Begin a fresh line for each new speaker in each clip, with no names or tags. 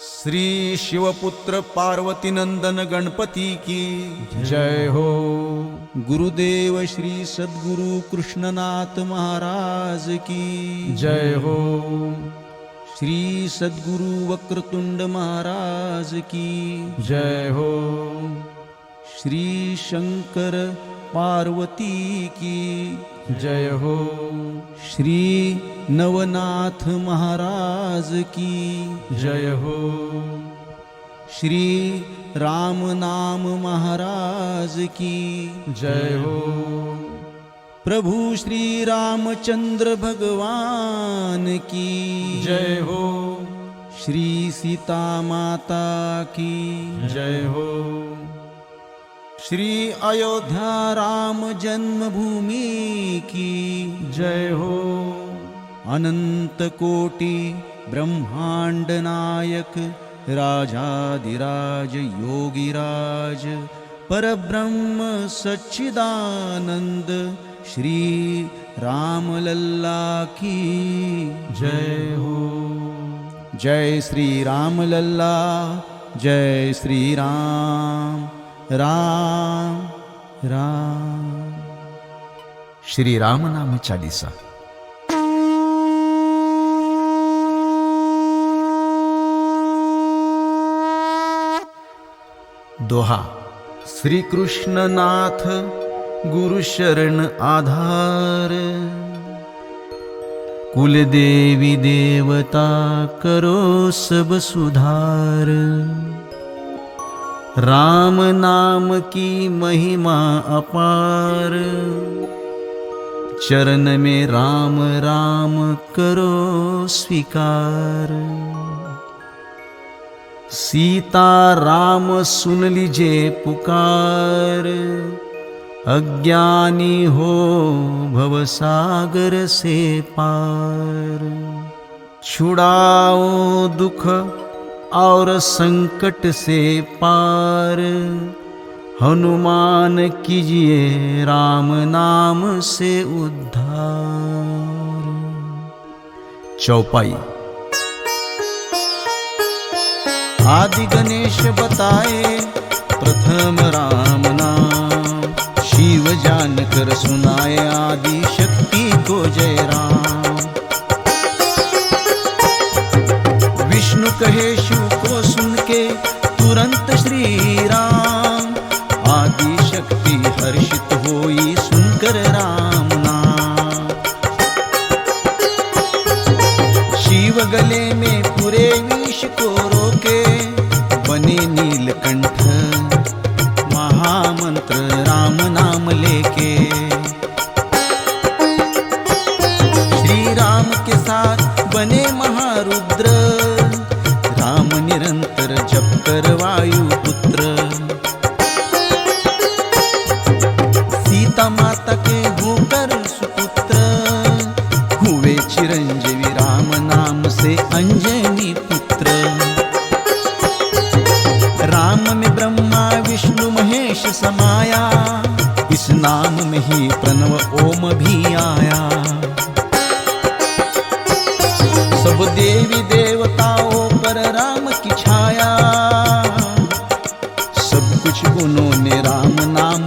श्री शिवपुत्र पार्वती नंदन गणपति की।
जय हो।
गुरुदेव श्री सद्गुरु कृष्णनाथ महाराज की।
जय हो।
श्री सद्गुरु वक्रतुंड महाराज की।
जय हो।
श्री शंकर पार्वती की।
जय हो
श्री नवनाथ महाराज की
जय हो
श्री राम नाम महाराज की
जय हो।
प्रभु श्री रामचंद्र भगवान की
जय हो।
श्री सीता माता की
जय हो।
श्री अयोध्या राम जन्मभूमि की।
जय हो।
अनंत कोटि ब्रह्मांड नायक राजाधिराज योगिराज परब्रह्म सच्चिदानंद श्री रामलल्ला की।
जय हो।
जय श्री रामलल्ला जय श्री राम राम राम।
श्री राम नाम चालीसा। दोहा। श्री कृष्णनाथ गुरु शरण आधार। कुलदेवी देवता करो सब सुधार। राम नाम की महिमा अपार। चरण में राम राम करो स्वीकार। सीता राम सुन लीजिए पुकार। अज्ञानी हो भवसागर से पार। छुड़ाओ दुख और संकट से पार। हनुमान कीजिए राम नाम से उद्धार। चौपाई।
आदि गणेश बताए, प्रथम राम नाम। शिव जान कर सुनाए आदि शक्ति को जय राम। विष्णु कहे शक्ति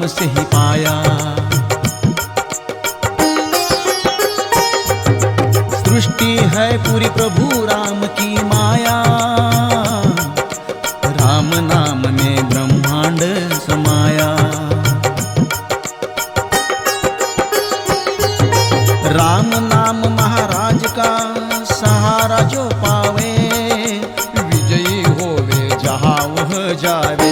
से ही पाया। सृष्टि है पूरी प्रभु राम की माया। राम नाम में ब्रह्मांड समाया। राम नाम महाराज का सहारा जो पावे, विजयी होवे जहाँ वह जावे।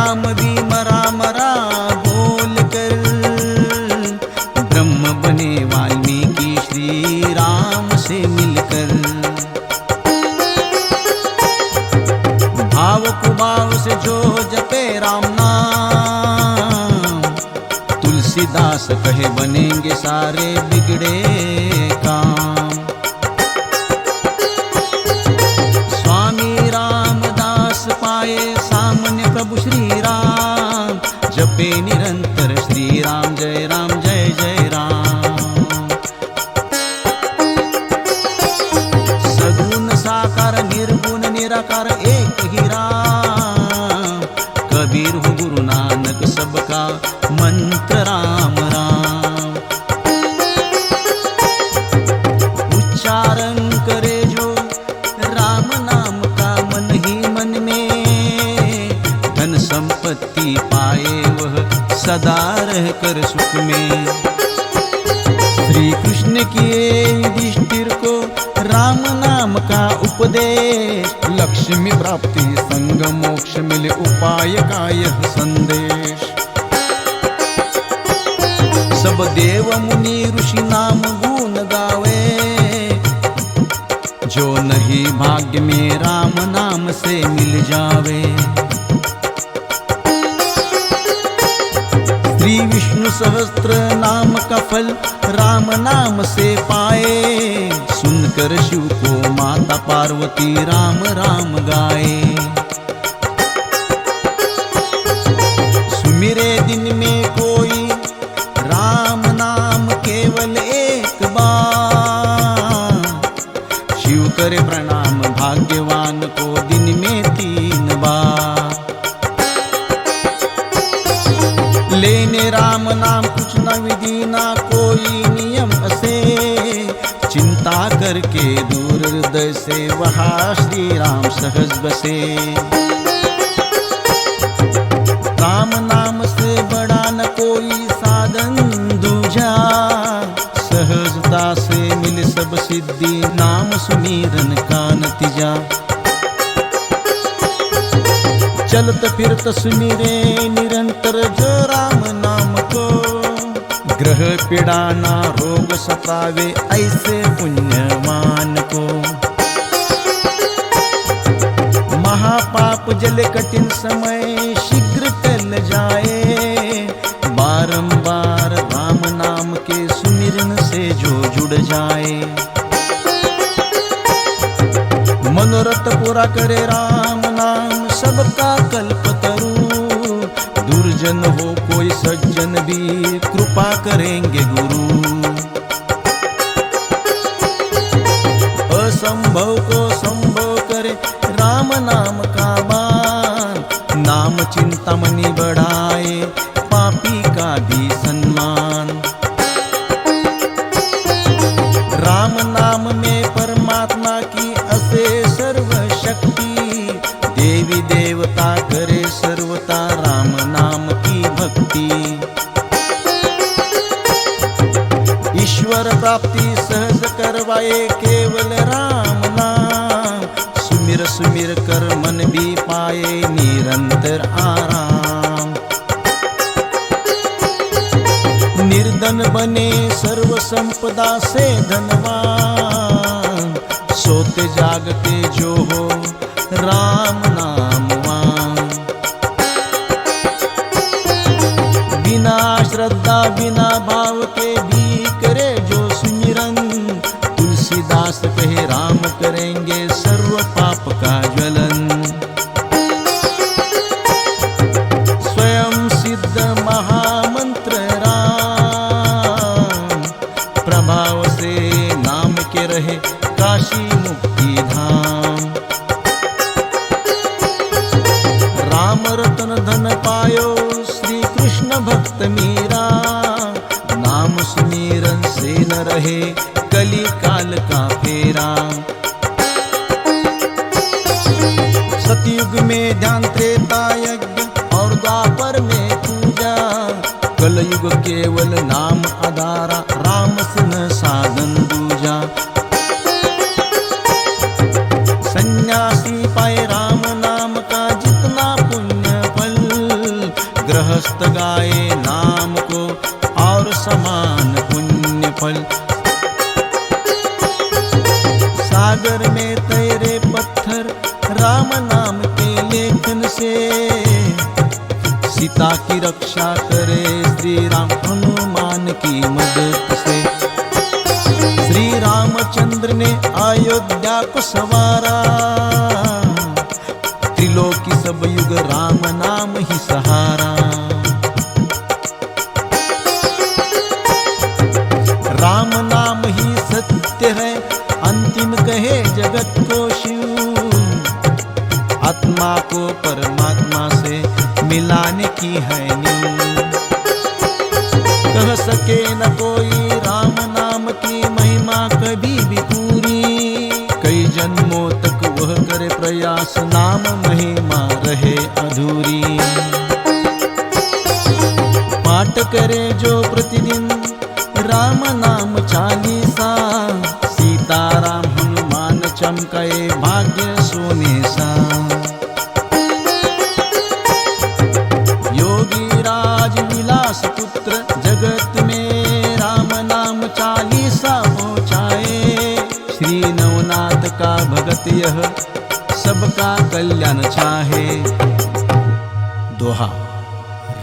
राम दी मरा मरा बोल कर। ब्रह्म बने वाल्मीकि श्री राम से मिलकर। भाव कुभाव से जो जपे राम नाम। तुलसीदास कहे बनेंगे सारे बिगड़े काम। प्रभु श्री जपे निरंतर श्री राम जय राम सदा रह कर सुख में। श्री कृष्ण किए युधिष्ठिर को राम नाम का उपदेश। लक्ष्मी प्राप्ति संग मोक्ष मिले उपाय का यह संदेश। सब देव मुनि ऋषि नाम गुण गावे। जो नहीं भाग्य में राम नाम से मिल जावे। फल राम नाम से पाए। सुनकर शिव को माता पार्वती राम राम गाए। सुमिरे दिन में कोई राम नाम केवल एक बार। शिव करे प्रणाम, भाग्यवान को दिन में तीन बार। लेने राम नाम कुछ न विधि कोई नियम असे चिंता करके दूर हृदय से वहा श्री राम सहज बसे। राम नाम से बड़ा न कोई साधन दूजा सहजता से मिल सब सिद्धि, नाम सुमीरन का नतीजा। चलत फिरत सुमिरे निरंतर जो राम ग्रह पीड़ा ना रोग सतावे ऐसे पुण्यमान को। महापाप जल कठिन समय शीघ्र टल जाए। बारंबार राम नाम के सुमिरन से जो जुड़ जाए। मनोरथ पूरा करे राम नाम, सबका कल्प तरु दुर्जन हो सज्जन भी कृपा करेंगे गुरु। सर्व संपदा से धनवान सोते जागते जो हो राम रहे काशी मुक्ति धाम। राम रतन धन पायो श्री कृष्ण भक्त मीरा। नाम सुमीरन से न रहे कली काल का फेरा। सतयुग में ध्यान त्रेता यज्ञ और द्वापर में पूजा। कलयुग केवल नाम आधारा राम सिंह साधन दूजा। रक्षा करे श्री राम हनुमान की मदद से। श्री रामचंद्र ने अयोध्या को सवारा। मिलाने की है नी कह सके न कोई राम नाम की महिमा कभी भी पूरी। कई जन्मों तक वह करे प्रयास, नाम महिमा रहे अधूरी। पाठ करे जो प्रतिदिन, राम नाम चालीसा पुत्र जगत में राम नाम चालीसा पहुँचाए। श्री नवनाथ का भगत यह सबका कल्याण चाहे। दोहा।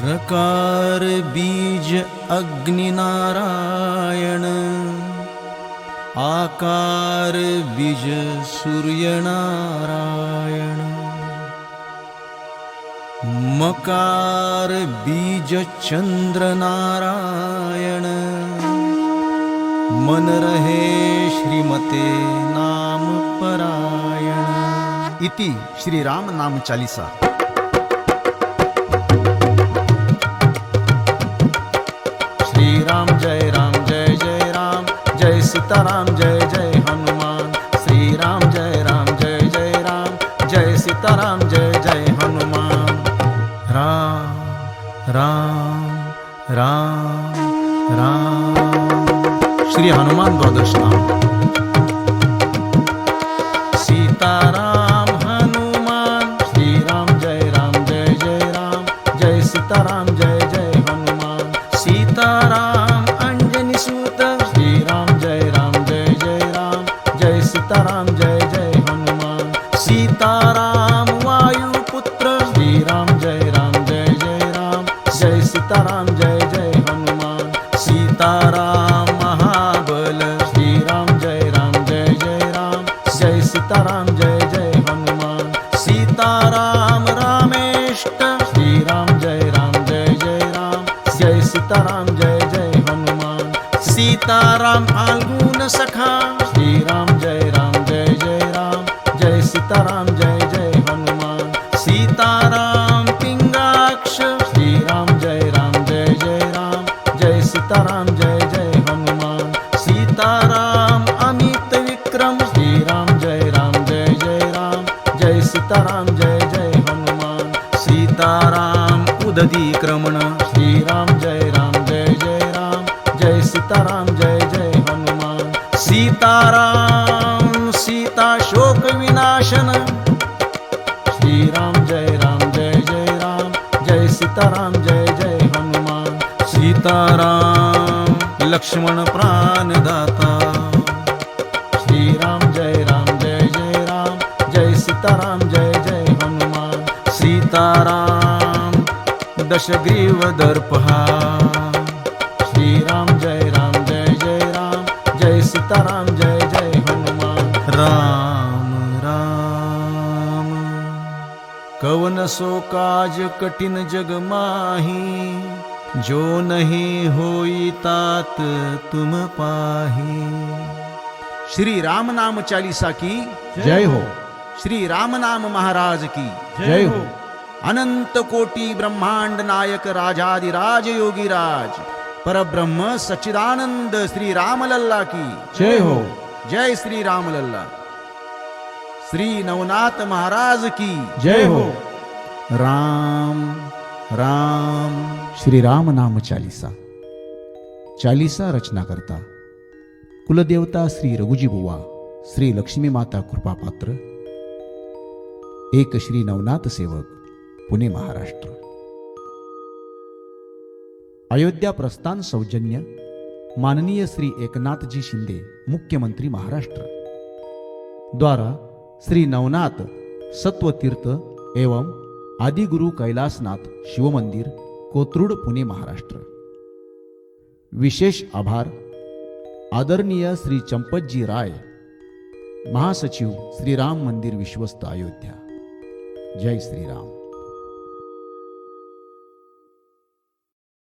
रकार बीज अग्नि नारायण। आकार बीज सूर्य नारायण। मकार बीज चंद्र नारायण। मन रहे श्रीमते नाम परायण। इति श्री राम नाम चालीसा। श्री राम जय राम जय जय राम जय सीताराम जय जय हनुमान। श्री राम जय राम जय जय राम जय सीताराम जय राम राम राम। श्री हनुमान द्वादश नाम। सीताराम, सीता शोक विनाशन। श्री राम जय राम, जय जय राम, जय सीताराम, जय जय हनुमान। सीताराम, लक्ष्मण प्राणदाता। श्री राम जय राम, जय जय राम, जय सीताराम, जय जय हनुमान। सीताराम, दशग्रीव दर्पहा जय सीताराम जय जय हनुमान। राम राम। कवन सो काज कठिन जग माही जो नहीं होई तात तुम पाही। श्री राम नाम चालीसा की
जय हो।
श्री राम नाम महाराज की
जय हो।
अनंत कोटि ब्रह्मांड नायक राजाधिराज योगी राज परब्रह्म सच्चिदानंद श्री राम लल्ला की।
जय हो।
जय श्री राम लल्ला श्री नवनाथ महाराज की।
जय हो।
राम राम। श्री राम नाम चालीसा। चालीसा रचना करता। कुलदेवता श्री रघुजी बुवा श्री लक्ष्मी माता कृपापात्र। एक श्री नवनाथ सेवक पुणे महाराष्ट्र। अयोध्या प्रस्थान सौजन्य माननीय श्री एकनाथजी शिंदे मुख्यमंत्री महाराष्ट्र. द्वारा श्री नवनाथ सत्वतीर्थ एवं आदिगुरु कैलासनाथ शिवमंदिर कोथरूड पुणे महाराष्ट्र.
विशेष आभार. आदरणीय श्री चंपतजी राय महासचिव श्रीराम मंदिर विश्वस्त अयोध्या. जय श्रीराम.